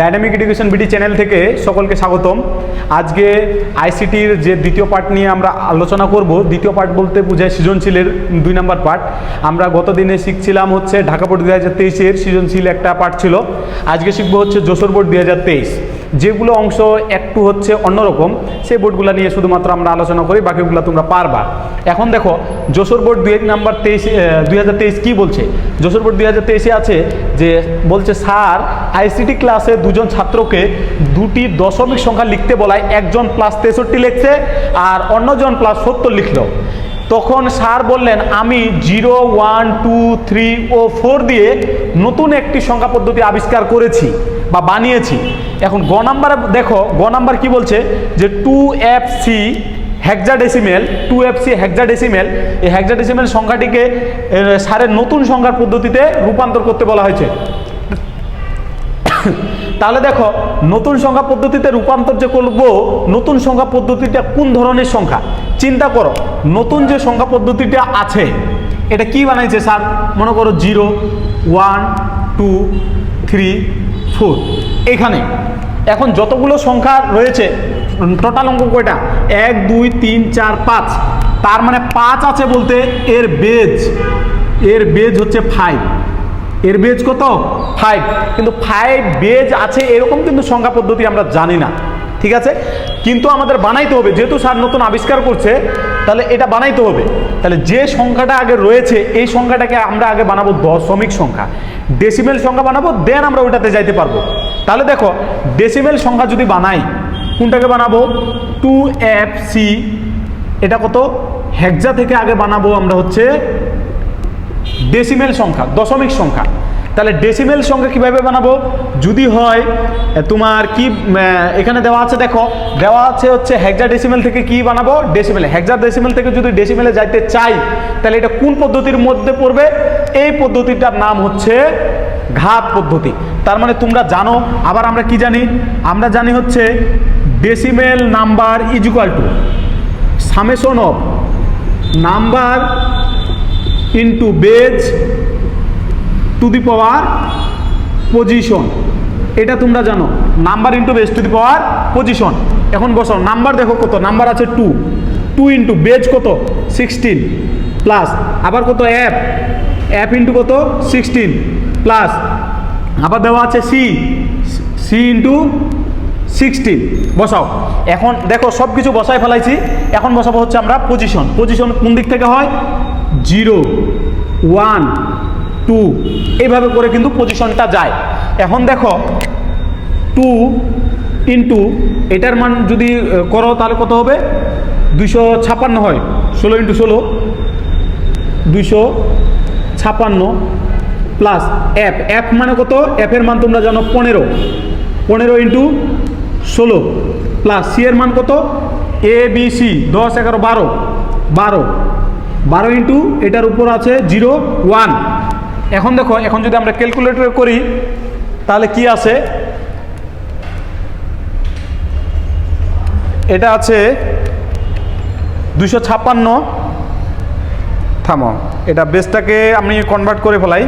Dynamic education BD channel থেকে সকলকে স্বাগতম। আজকে আইসিটির যে দ্বিতীয় পার্ট নিয়ে আমরা আলোচনা করব, দ্বিতীয় পার্ট বলতে বোঝায় সৃজনশীলের দুই নাম্বার পার্ট আমরা গত দিনে শিখছিলাম হচ্ছে ঢাকা বোর্ড দুই হাজার তেইশের সৃজনশীল একটা পার্ট ছিল। আজকে শিখব হচ্ছে যশোর বোর্ড দুই হাজার তেইশ। যেগুলো অংশ একটু হচ্ছে অন্যরকম, সেই বোর্ডগুলো নিয়ে শুধুমাত্র আমরা আলোচনা করি, বাকিগুলো তোমরা পারবা। এখন দেখো, যশোর বোর্ড দুই নাম্বার তেইশ দুই হাজার তেইশ কী বলছে? যশোর বোর্ড দুই হাজার তেইশে আছে যে বলছে, স্যার আইসিটি ক্লাসে দুজন ছাত্রকে দুটি দশমিক সংখ্যা লিখতে বলায় একজন প্লাস তেষট্টি লিখছে আর অন্যজন প্লাস সত্তর লিখলো। তখন স্যার বললেন, আমি জিরো, ওয়ান, টু, থ্রি ও ফোর দিয়ে নতুন একটি সংখ্যা পদ্ধতি আবিষ্কার করেছি বা বানিয়েছি। এখন গ নাম্বার, দেখো, গ নাম্বার কি বলছে যে, two F C hexadecimal two F C hexadecimal এই হেক্সাডেসিমেল সংখ্যাটিকে এ, স্যারের নতুন সংখ্যার পদ্ধতিতে রূপান্তর করতে বলা হয়েছে। তাহলে দেখো নতুন সংখ্যা পদ্ধতিতে রূপান্তর যে করব নতুন সংখ্যা পদ্ধতিটা কোন ধরনের সংখ্যা? চিন্তা করো নতুন যে সংখ্যা পদ্ধতিটা আছে এটা কি বানাইছে স্যার? মনে করো zero one two three four. এখানে এখন যতগুলো সংখ্যা রয়েছে টোটাল অঙ্ক কয়টা? এক, দুই, তিন, চার, পাঁচ। তার মানে পাঁচ আছে বলতে এর বেজ এর বেজ হচ্ছে ফাইভ এর বেজ কত? ফাইভ কিন্তু ফাইভ বেজ আছে এরকম কিন্তু সংখ্যা পদ্ধতি আমরা জানি না। ঠিক আছে? কিন্তু আমাদের বানাইতে হবে। যেহেতু স্যার নতুন আবিষ্কার করছে, তাহলে এটা বানাইতে হবে। তাহলে যে সংখ্যাটা আগে রয়েছে, এই সংখ্যাটাকে আমরা আগে বানাবো দশমিক সংখ্যা। ডেসিমেল সংখ্যা বানাবো দেন আমরা ওইটাতে যাইতে পারব। তাহলে দেখো ডেসিমেল সংখ্যা যদি বানাই কোনটাকে বানাবো? টু এফ সি এটা কত? হেক্সা থেকে আগে বানাবো আমরা হচ্ছে ডেসিমেল সংখ্যা, দশমিক সংখ্যা। তাহলে ডেসিমেল সংখ্যা কীভাবে বানাবো? যদি হয়, তোমার কি এখানে দেওয়া আছে দেখো, দেওয়া আছে হচ্ছে হেক্সা ডেসিমেল থেকে কি বানাবো? ডেসিমেল হেক্সা ডেসিমেল থেকে যদি ডেসিমেলে যাইতে চাই, তাহলে এটা কোন পদ্ধতির মধ্যে পড়বে? এই পদ্ধতিটার নাম হচ্ছে ঘাত পদ্ধতি। তার মানে তোমরা জানো, আবার আমরা কি জানি? আমরা জানি হচ্ছে decimal number is equal to summation of number into base to the power position এটা তোমরা জানো number into base to the power position এখন বসো নাম্বার দেখো কত নাম্বার আছে টু টু ইন্টু বেজ কত? সিক্সটিন প্লাস আবার কত? অ্যাপ অ্যাপ ইন্টু কত? সিক্সটিন প্লাস আবার দেওয়া আছে সি সি ইন্টু সিক্সটিন বসাও। এখন দেখো সব কিছু বসাই ফেলাইছি, এখন বসাবো হচ্ছে আমরা পজিশন পজিশন কোন দিক থেকে হয়? জিরো ওয়ান টু এইভাবে করে কিন্তু পজিশনটা যায়। এখন দেখো টু ইন্টু এটার মান যদি করো তাহলে কত হবে? দুইশো ছাপান্ন হয়, ষোলো ইন্টু ষোলো, দুইশো ছাপান্ন প্লাস অ্যাপ অ্যাপ মানে কত? অ্যাপের মান তোমরা জানো পনেরো। পনেরো ইন্টু ষোলো প্লাস সি এর মান কত? এ বি সি দশ, এগারো, বারো। বারো। বারো ইন্টু এটার উপর আছে জিরো ওয়ান এখন দেখো, এখন যদি আমরা ক্যালকুলেটর করি, তাহলে কি আছে? এটা আছে দুশো ছাপ্পান্ন। থামো, এটা বেসটাকে আমি কনভার্ট করে ফেলাই।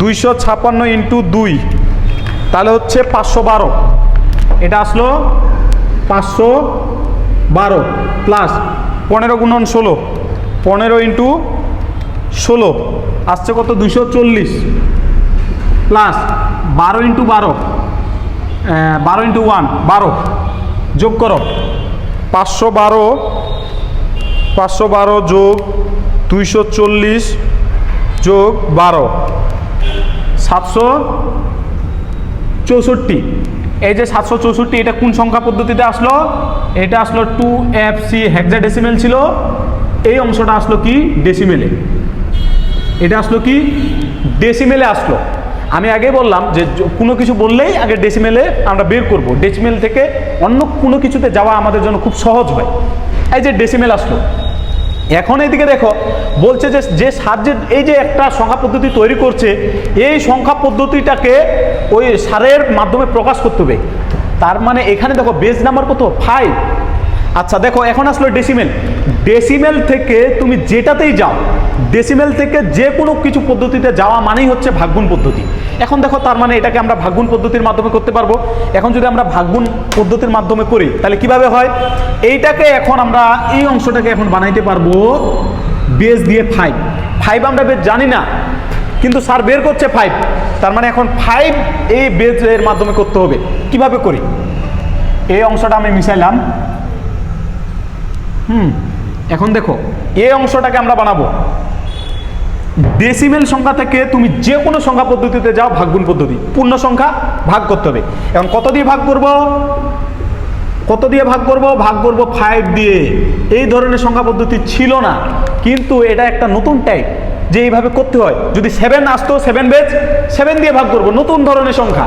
দুইশো ছাপ্পান্ন ইন্টু দুই। তাহলে হচ্ছে পাঁচশো বারো। এটা আসলো পাঁচশো বারো প্লাস পনেরো গুণন ষোলো। পনেরো ইন্টু ষোলো। আসছে কত? দুশো চল্লিশ প্লাস বারো ইন্টু বারো। বারো ইন্টু ওয়ান বারো। যোগ করো। পাঁচশো বারো পাঁচশো বারো যোগ দুইশো চল্লিশ যোগ বারো। সাতশো চৌষট্টি। এই যে সাতশো চৌষট্টি, এটা কোন সংখ্যা পদ্ধতিতে আসলো? এটা আসলো two F C hexadecimal ছিল। এই অংশটা আসলো কি? ডেসিমেলে এটা আসলো কি? ডেসিমেলে আসলো। আমি আগে বললাম যে কোনো কিছু বললেই আগে ডেসিমেলে আমরা বের করব। ডেসিমেল থেকে অন্য কোনো কিছুতে যাওয়া আমাদের জন্য খুব সহজ হয়। এই যে ডেসিমেল আসলো। এখন এইদিকে দেখো, বলছে যে যে সাবজেক্ট এই যে একটা সংখ্যা পদ্ধতি তৈরি করছে, এই সংখ্যা পদ্ধতিটাকে ওই সারের মাধ্যমে প্রকাশ করতে হবে। তার মানে এখানে দেখো বেজ নাম্বার কত? ফাইভ আচ্ছা দেখো, এখন আসলো ডেসিমেল ডেসিমেল থেকে তুমি যেটাতেই যাও ডেসিমেল থেকে যে কোনো কিছু পদ্ধতিতে যাওয়া মানেই হচ্ছে ভাগগুণ পদ্ধতি। এখন দেখো তার মানে এটাকে আমরা ভাগগুণ পদ্ধতির মাধ্যমে করতে পারব। এখন যদি আমরা ভাগগুণ পদ্ধতির মাধ্যমে করি, তাহলে কীভাবে হয়? এইটাকে এখন আমরা এই অংশটাকে এখন বানাইতে পারব বেস দিয়ে ফাইভ ফাইভ আমরা বেশ জানি না, কিন্তু স্যার বের করছে ফাইভ তার মানে এখন ফাইভ এই বেজের মাধ্যমে করতে হবে। কীভাবে করি? এই অংশটা আমি মিশাইলাম। হুম, এখন দেখো, এই অংশটাকে আমরা বানাবো। ডেসিমেল সংখ্যা থেকে তুমি যে কোনো সংখ্যা পদ্ধতিতে যাও, ভাগগুণ পদ্ধতি। পূর্ণ সংখ্যা ভাগ করতে হবে। এখন কত দিয়ে ভাগ করব? কত দিয়ে ভাগ করব? ভাগ করব ফাইভ দিয়ে। এই ধরনের সংখ্যা পদ্ধতি ছিল না। কিন্তু এটা একটা নতুন টাইপ যে এইভাবে করতে হয়। যদি সেভেন আসতো সেভেন বেজ সেভেন দিয়ে ভাগ করব। নতুন ধরনের সংখ্যা।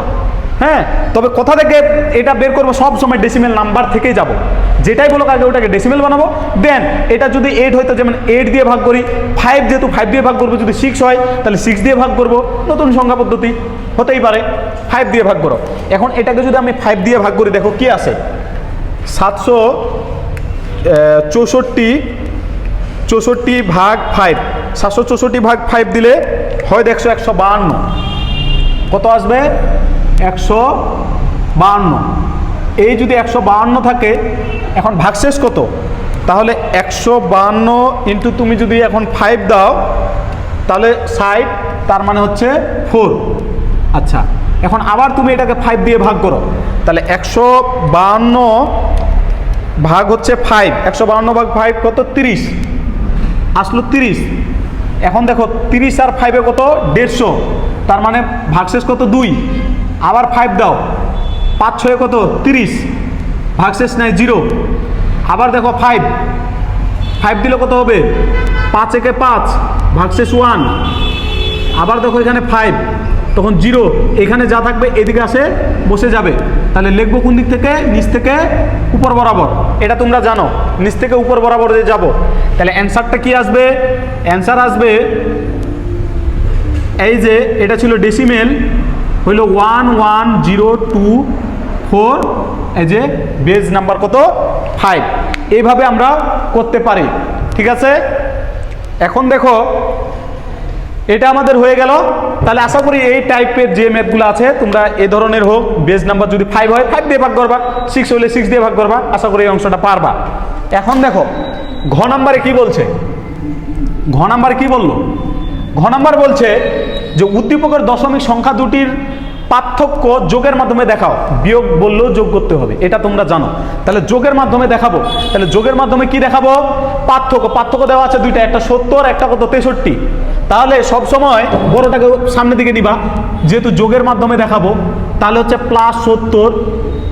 হ্যাঁ তবে কোথা থেকে এটা বের করব, সব সময় ডেসিমেল নাম্বার থেকেই যাব। যেটাই বলো আগে ওটাকে ডেসিমেল বানাবো। দেন এটা যদি এইট হয়তো যেমন এইট দিয়ে ভাগ করি ফাইভ যেহেতু ফাইভ দিয়ে ভাগ করব, যদি সিক্স হয়, তাহলে সিক্স দিয়ে ভাগ করব। নতুন সংখ্যা পদ্ধতি, হতেই পারে। ফাইভ দিয়ে ভাগ করো। এখন এটাকে যদি আমি ফাইভ দিয়ে ভাগ করি, দেখো কি আছে? সাতশো চৌষট্টি চৌষট্টি ভাগ ফাইভ সাতশো চৌষট্টি ভাগ ফাইভ দিলে হয় একশো একশো বাহান্ন। কত আসবে? একশো বাহান্ন। এই যদি একশো বাহান্ন থাকে, এখন ভাগশেষ কত? তাহলে একশো বাহান্ন ইন্টু তুমি যদি এখন ফাইভ দাও, তাহলে ষাট, তার মানে হচ্ছে ফোর আচ্ছা এখন আবার তুমি এটাকে ফাইভ দিয়ে ভাগ করো। তাহলে একশো বাহান্ন ভাগ হচ্ছে ফাইভ একশো বাহান্ন ভাগ ফাইভ কত? তিরিশ। আসলো তিরিশ। এখন দেখো, তিরিশ আর ফাইভে কত? দেড়শো। তার মানে ভাগশেষ কত? দুই। আবার ফাইভ দাও। পাঁচ ছয় কত? তিরিশ। ভাগশেষ নেয় জিরো আবার দেখো ফাইভ ফাইভ দিলে কত হবে? পাঁচ একে পাঁচ ভাগশেষ ওয়ান আবার দেখো এখানে ফাইভ তখন জিরো এখানে যা থাকবে, এদিকে আসে, বসে যাবে। তাহলে লিখব কোন দিক থেকে? নিচ থেকে উপর বরাবর। এটা তোমরা জানো। নিচ থেকে উপর বরাবর যে যাব। তাহলে অ্যান্সারটা কি আসবে? অ্যান্সার আসবে, এই যে, এটা ছিল ডেসিমেল হইল one one zero two four, এই যে বেজ নাম্বার কত? ফাইভ। এইভাবে আমরা করতে পারি। ঠিক আছে? এখন দেখো, এটা আমাদের হয়ে গেল। তাহলে আশা করি এই টাইপের যে ম্যাথগুলো আছে, তোমরা এ ধরনের হোক, বেজ নাম্বার যদি ফাইভ হয় ফাইভ দিয়ে ভাগ করবা সিক্স হলে সিক্স দিয়ে ভাগ করবা, আশা করি এই অংশটা পারবা। এখন দেখো, ঘ নাম্বারে কি বলছে? ঘ নাম্বারে কি বলল? ঘ নাম্বার বলছে যে উদ্দীপকের দশমিক সংখ্যা দুটির পার্থক্য যোগের মাধ্যমে দেখাও। বিয়োগ বললেও যোগ করতে হবে, এটা তোমরা জানো। তাহলে যোগের মাধ্যমে দেখাবো। তাহলে যোগের মাধ্যমে কি দেখাবো? পার্থক্য। পার্থক্য দেওয়া আছে দুইটা, একটা সত্তর, একটা কত? তেষট্টি। তাহলে সব সময় বড়টাকে সামনের দিকে নিবা। যেহেতু যোগের মাধ্যমে দেখাবো, তাহলে হচ্ছে প্লাস সত্তর।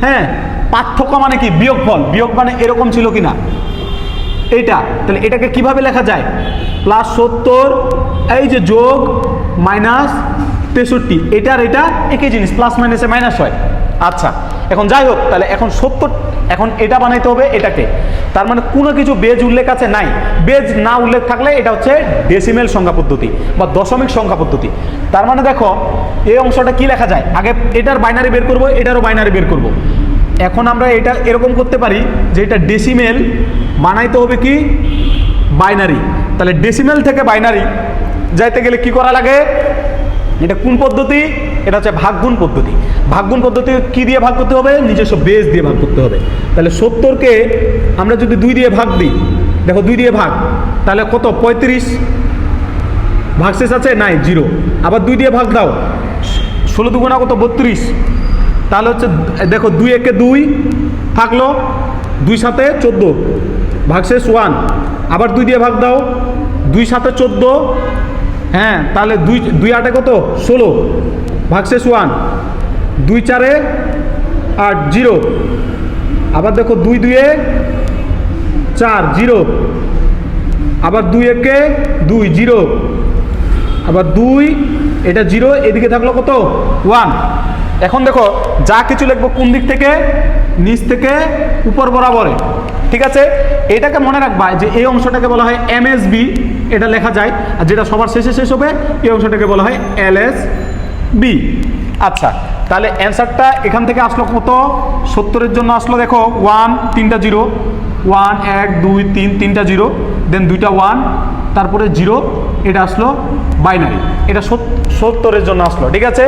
হ্যাঁ পার্থক্য মানে কি? বিয়োগ ফল বিয়োগ মানে এরকম ছিল কিনা? এইটা। তাহলে এটাকে কীভাবে লেখা যায়? প্লাস সত্তর, এই যে যোগ মাইনাস তেষট্টি। এটার এটা একই জিনিস প্লাস মাইনাসে মাইনাস হয়। আচ্ছা এখন যাই হোক, তাহলে এখন সত্তর, এখন এটা বানাইতে হবে এটাকে। তার মানে কোনো কিছু বেজ উল্লেখ আছে? নাই। বেজ না উল্লেখ থাকলে এটা হচ্ছে ডেসিমেল সংখ্যা পদ্ধতি বা দশমিক সংখ্যা পদ্ধতি। তার মানে দেখো, এই অংশটা কি লেখা যায়? আগে এটার বাইনারি বের করব, এটারও বাইনারি বের করব। এখন আমরা এটা এরকম করতে পারি যে এটা ডেসিমেল বানাইতে হবে কি? বাইনারি তাহলে ডেসিমেল থেকে বাইনারি যাইতে গেলে কি করা লাগে? এটা কোন পদ্ধতি? এটা হচ্ছে ভাগগুণ পদ্ধতি। ভাগগুণ পদ্ধতি কি দিয়ে ভাগ করতে হবে? নিজস্ব বেস দিয়ে ভাগ করতে হবে। তাহলে সত্তরকে আমরা যদি দুই দিয়ে ভাগ দিই, দেখো দুই দিয়ে ভাগ, তাহলে কত? পঁয়ত্রিশ। ভাগশেষ আছে? নাই জিরো আবার দুই দিয়ে ভাগ দাও। ষোলো দুগুণা কত? বত্রিশ। তাহলে হচ্ছে, দেখো দুই একে দুই থাকল দুই সাথে চোদ্দ। ভাগশেষ ওয়ান আবার দুই দিয়ে ভাগ দাও, দুই সাথে চোদ্দ। হ্যাঁ তাহলে দুই দুই আটে কত? ষোলো। ভাগশেষ ওয়ান। দুই চারে আট, জিরো। আবার দেখো দুই দুয়ে চার, জিরো। আবার দুই একে দুই, জিরো। আবার দুই, এটা জিরো, এদিকে থাকল কত? ওয়ান। এখন দেখো, যা কিছু লিখব কোন দিক থেকে? নিচ থেকে, উপর বরাবরে। ঠিক আছে? এটাকে মনে রাখবা যে এই অংশটাকে বলা হয় এমএসবি। এটা লেখা যায়। আর যেটা সবার শেষে শেষ হবে, এই অংশটাকে বলা হয় এলএস বি। আচ্ছা তাহলে অ্যান্সারটা এখান থেকে আসলো কত? সত্তরের জন্য আসলো দেখো, ওয়ান, তিনটা জিরো। ওয়ান, এক, দুই, তিন, তিনটা জিরো। দেন দুইটা ওয়ান, তারপরে জিরো, এটা আসলো বাইনারি। এটা সত্তরের জন্য আসলো, ঠিক আছে?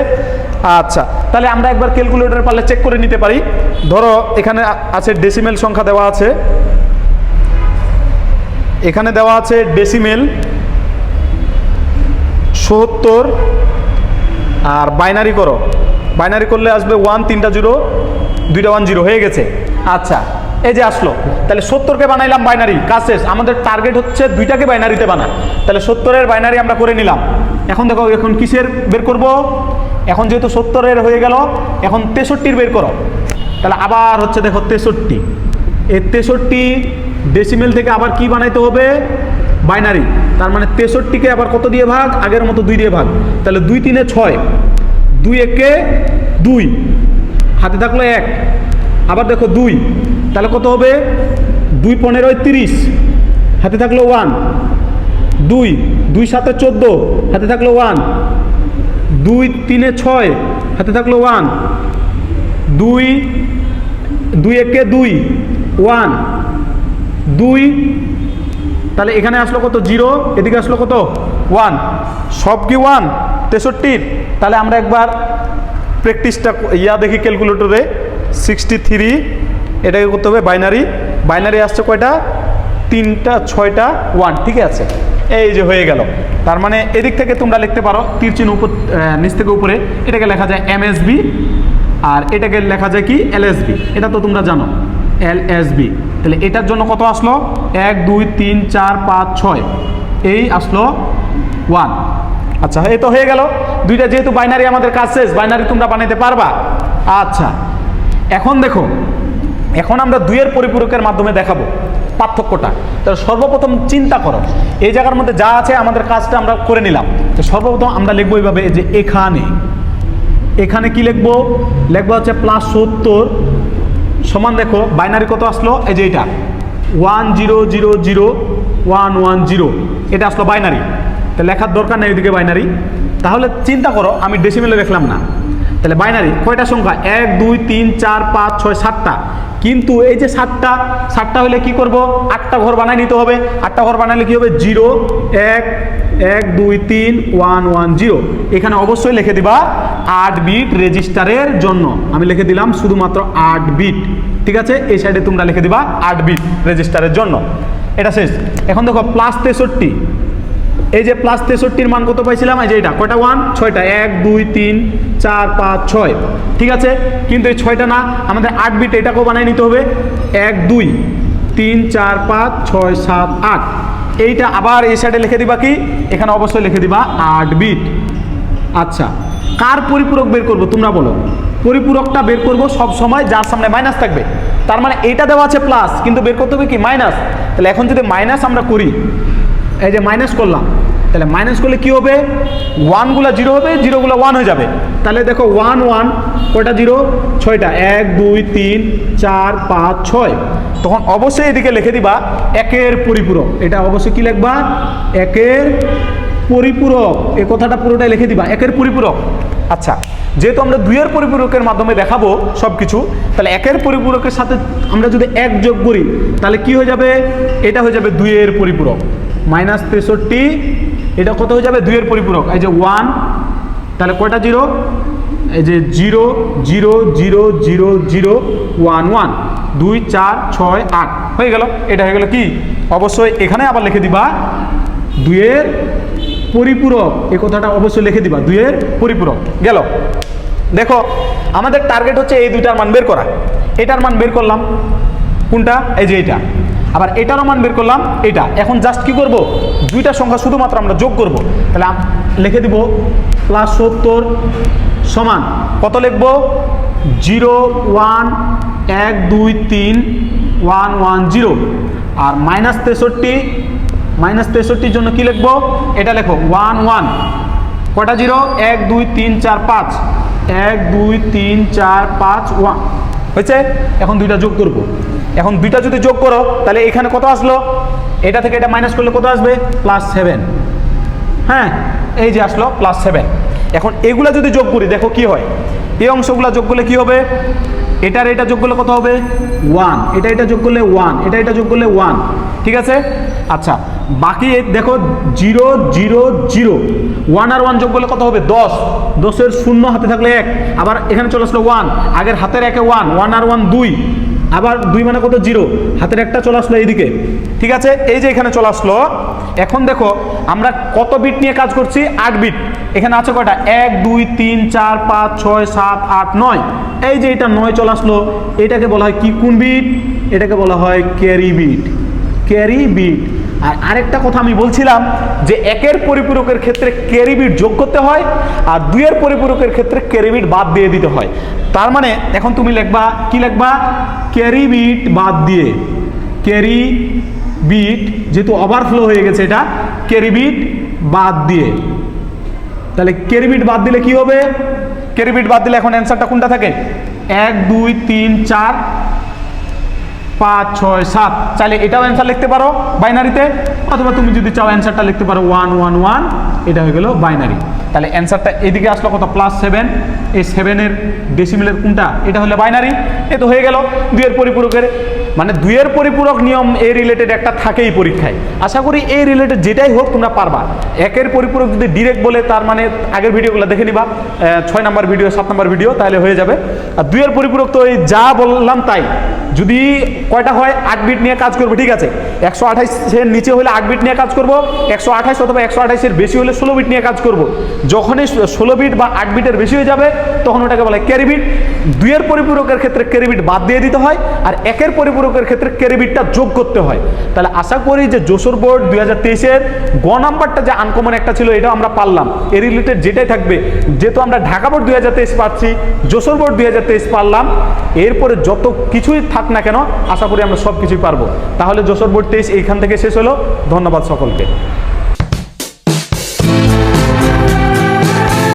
আচ্ছা তাহলে আমরা একবার ক্যালকুলেটর পারলে চেক করে নিতে পারি। ধরো, এখানে আছে ডেসিমেল সংখ্যা দেওয়া আছে। এখানে দেওয়া আছে ডেসিমেল সত্তর, আর বাইনারি করো। বাইনারি করলে আসবে ওয়ান তিনটা জিরো দুইটা ওয়ান জিরো হয়ে গেছে। আচ্ছা এই যে আসলো। তাহলে সত্তরকে বানাইলাম বাইনারি কাজ শেষ। আমাদের টার্গেট হচ্ছে দুইটাকে বাইনারিতে বানা তাহলে সত্তরের বাইনারি আমরা করে নিলাম। এখন দেখো, এখন কিসের বের করব? এখন যেহেতু সত্তরের হয়ে গেল, এখন তেষট্টির বের করো। তাহলে আবার হচ্ছে দেখো তেষট্টি। এই তেষট্টি ডেসিমেল থেকে আবার কি বানাইতে হবে? বাইনারি তার মানে তেষট্টিকে আবার কত দিয়ে ভাগ? আগের মতো দুই দিয়ে ভাগ। তাহলে দুই তিনে ছয়। দুই একে দুই। হাতে থাকল এক। আবার দেখো দুই। তাহলে কত হবে? দুই পনেরোয় তিরিশ। হাতে থাকল ওয়ান দুই। দুই সাতে চোদ্দ। হাতে থাকল ওয়ান দুই তিনে ছয়। হাতে থাকল ওয়ান দুই দুই একে দুই। ওয়ান দুই, তাহলে এখানে আসলো কত? জিরো, এদিকে আসলো কত? ওয়ান। সব কি ওয়ান? তেষট্টির। তাহলে আমরা একবার প্র্যাকটিসটা ইয়া দেখি ক্যালকুলেটরে। সিক্সটি থ্রি, এটাকে করতে হবে বাইনারি। বাইনারি আসছে কয়টা? তিনটা, ছয়টা, ওয়ান। ঠিক আছে? এই যে হয়ে গেল। তার মানে এদিক থেকে তোমরা লিখতে পারো তীরচিহ্ন উপর নিচ থেকে উপরে। এটাকে লেখা যায় এমএসবি আর এটাকে লেখা যায় কি? এলএসবি এটা তো তোমরা জানো। এলএসবি তাহলে এটার জন্য কত আসলো? এক, দুই, তিন, চার, পাঁচ, ছয়। এই আসলো ওয়ান আচ্ছা এই তো হয়ে গেল। দুইটা যেহেতু বাইনারি আমাদের কাজ শেষ বাইনারি তোমরা বানাইতে পারবা? আচ্ছা এখন দেখো, এখন আমরা দুইয়ের পরিপূরকের মাধ্যমে দেখাবো পার্থক্যটা। তাহলে সর্বপ্রথম চিন্তা করো, এই জায়গার মধ্যে যা আছে আমাদের কাজটা আমরা করে নিলাম। তো সর্বপ্রথম আমরা লিখব এইভাবে যে এখানে। এখানে কি লিখব? লিখব হচ্ছে প্লাস সত্তর সমান দেখো বাইনারি কত আসলো? এই যে এটা। One zero zero zero one one zero এটা আসলো বাইনারি তো লেখার দরকার নেই ওইদিকে বাইনারি তাহলে চিন্তা করো, আমি ডেসিমেলে দেখলাম না। তাহলে বাইনারি কয়টা সংখ্যা? এক, দুই, তিন, চার, পাঁচ, ছয়, সাতটা। কিন্তু এই যে সাতটা সাতটা হলে কি করব? আটটা ঘর বানাই নিতে হবে। আটটা ঘর বানালে কি হবে? জিরো এক এক, দুই, তিন, ওয়ান ওয়ান, জিরো। এখানে অবশ্যই লিখে দিবা আট বিট রেজিস্টারের জন্য। আমি লিখে দিলাম শুধুমাত্র আট বিট। ঠিক আছে? এই সাইডে তোমরা লিখে দিবা আট বিট রেজিস্টারের জন্য। এটা শেষ। এখন দেখো প্লাস তেষট্টি। এই যে প্লাস তেষট্টির মান কত পাইছিলাম? এই যে এটা। কয়টা? ওয়ান ছয়টা। এক, দুই, তিন, চার, পাঁচ, ছয়। ঠিক আছে? কিন্তু এই ছয়টা না, আমাদের আট বিট এটাকেও বানিয়ে নিতে হবে। এক, দুই, তিন, চার, পাঁচ, ছয়, সাত, আট। এইটা আবার এই সাইডে লিখে দিবা কি? এখানে অবশ্যই লিখে দিবা আট বিট আচ্ছা কার পরিপূরক বের করব তোমরা বলো? পরিপূরকটা বের করব সব সময়, যার সামনে মাইনাস থাকবে। তার মানে এইটা দেওয়া আছে প্লাস কিন্তু বের করতে হবে কি? মাইনাস তাহলে এখন যদি মাইনাস আমরা করি, এই যে মাইনাস করলাম তাহলে মাইনাস করলে কি হবে? ওয়ানগুলো জিরো হবে জিরোগুলো ওয়ান হয়ে যাবে। তাহলে দেখো ওয়ান ওয়ান কয়টা জিরো ছয়টা। এক, দুই, তিন, চার, পাঁচ, ছয়। তখন অবশ্যই এদিকে লিখে দিবা একের পরিপূরক। এটা অবশ্যই কি লিখবা? একের পরিপূরক। এ কথাটা পুরোটাই লিখে দিবা। একের পরিপূরক। আচ্ছা যেহেতু আমরা দুইয়ের পরিপূরকের মাধ্যমে দেখাবো সব কিছু তাহলে একের পরিপূরকের সাথে আমরা যদি এক যোগ করি, তাহলে কি হয়ে যাবে? এটা হয়ে যাবে দুইয়ের পরিপূরক। মাইনাস তেষট্টি এটা কত হয়ে যাবে? দুইয়ের পরিপূরক। এই যে ওয়ান তাহলে কয়টা জিরো? এই যে zero zero zero zero zero one one দুই, চার, ছয়, আট। হয়ে গেল। এটা হয়ে গেল কি? অবশ্যই এখানে আবার লিখে দিবা। দুইয়ের পরিপূরক। এই কথাটা অবশ্যই লিখে দিবা। দুইয়ের পরিপূরক। গেল। দেখো, আমাদের টার্গেট হচ্ছে এই দুইটার মান বের করা। এটার মান বের করলাম। কোনটা? এই যে এটা আবার এটারও মান বের করলাম, এটা। এখন জাস্ট কি করব? দুইটা সংখ্যা শুধুমাত্র আমরা যোগ করব। তাহলে লিখে দিব প্লাস সত্তর সমান, কত লিখব? জিরো, ওয়ান, এক, দুই, তিন, ওয়ান ওয়ান, জিরো। আর মাইনাস তেষট্টি মাইনাস তেষট্টির জন্য কি লিখব? এটা লেখো, ওয়ান ওয়ান। কটা জিরো? এক, দুই, তিন, চার, পাঁচ। এক, দুই, তিন, চার, পাঁচ, ওয়ান। হয়েছে? এখন দুইটা যোগ করব। এখন দুইটা যদি যোগ করো, তাহলে এখানে কত আসলো? এটা থেকে এটা মাইনাস করলে কত আসবে? প্লাস সেভেন হ্যাঁ এই যে আসলো প্লাস সেভেন এখন এগুলা যদি যোগ করি, দেখো কি হয়? এই অংশগুলো যোগ করলে কি হবে? এটার এটা যোগ করলে কত হবে? ওয়ান এটা এটা যোগ করলে ওয়ান এটা এটা যোগ করলে ওয়ান ঠিক আছে? আচ্ছা বাকি দেখো জিরো জিরো জিরো ওয়ান আর ওয়ান যোগ করলে কত হবে? দশ। দশের শূন্য হাতে থাকলে এক। আবার এখানে চলে আসলো ওয়ান আগের হাতের একে ওয়ান ওয়ান আর ওয়ান দুই। আবার দুই মানে কত? জিরো। হাতের একটা চলে আসলো এইদিকে। ঠিক আছে? এই যে এখানে চলে আসলো। এখন দেখো, আমরা কত বিট নিয়ে কাজ করছি? আট বিট এখানে আছে কয়টা? এক, দুই, তিন, চার, পাঁচ, ছয়, সাত, আট, নয়। এই যে এটা নয় চলে আসলো, এটাকে বলা হয় কি কোন বিট এটাকে বলা হয় ক্যারি বিট ক্যারি বিট আর আরেকটা কথা আমি বলছিলাম যে একের পরিপূরকের ক্ষেত্রে ক্যারিবিট যোগ করতে হয় আর দুইয়ের পরিপূরকের ক্ষেত্রে ক্যারিবিট বাদ দিয়ে দিতে হয়। তার মানে এখন তুমি লিখবা, কি লিখবা? ক্যারিবিট বাদ দিয়ে। ক্যারি বিট যেহেতু ওভারফ্লো হয়ে গেছে এটা ক্যারিবিট বাদ দিয়ে। তাহলে ক্যারিবিট বাদ দিলে কি হবে? ক্যারিবিট বাদ দিলে এখন অ্যান্সারটা কোনটা থাকে? এক, দুই, তিন, চার পাঁচ, ছয়, সাত। চাইলে এটাও অ্যান্সার লিখতে পারো বাইনারিতে অথবা তুমি যদি চাও অ্যান্সারটা লিখতে পারো ওয়ান ওয়ান ওয়ান এটা হয়ে গেলো বাইনারি তাহলে অ্যান্সারটা এদিকে আসলো কত? প্লাস সেভেন এই সেভেনের ডেসিমিলের কোনটা? এটা হলে বাইনারি এ তো হয়ে গেল। দুইয়ের পরিপূরকের মানে দুইয়ের পরিপূরক নিয়ম এই রিলেটেড একটা থাকেই পরীক্ষায়। আশা করি এই রিলেটেড যেটাই হোক তোমরা পারবা। একের পরিপূরক যদি ডিরেক্ট বলে, তার মানে আগের ভিডিওগুলো দেখে নিবা। ছয় নাম্বার ভিডিও সাত নাম্বার ভিডিও তাহলে হয়ে যাবে। আর দুইয়ের পরিপূরক তো এই যা বললাম তাই। যদি কয়টা হয়? আট বিট নিয়ে কাজ করব, ঠিক আছে? একশো আঠাইশের নিচে হলে আট বিট নিয়ে কাজ করব, একশো আঠাইশ অথবা একশো আঠাইশের বেশি হলে ষোলো বিট নিয়ে কাজ করব। যখনই ষোলো বিট বা আট বিটের বেশি হয়ে যাবে, তখন ওটাকে বলে ক্যারি বিট দুইয়ের পরিপূরকের ক্ষেত্রে ক্যারিবিট বাদ দিয়ে দিতে হয়, আর একের পরিপূরকের ক্ষেত্রে ক্যারিবিটটা যোগ করতে হয়। তাহলে আশা করি যে যশোর বোর্ড দুই হাজার তেইশের গ নাম্বারটা যে আনকমন একটা ছিল, এটাও আমরা পারলাম। এর রিলেটেড যেটাই থাকবে, যেহেতু আমরা ঢাকা বোর্ড দুই হাজার তেইশ পাচ্ছি, যশোর বোর্ড দুই হাজার তেইশ পারলাম। এরপরে যত কিছুই থাক না কেন, আশা করি আমরা সব কিছুই পারব। তাহলে যশোর বোর্ড তেইশ এইখান থেকে শেষ হলো। ধন্যবাদ সকলকে।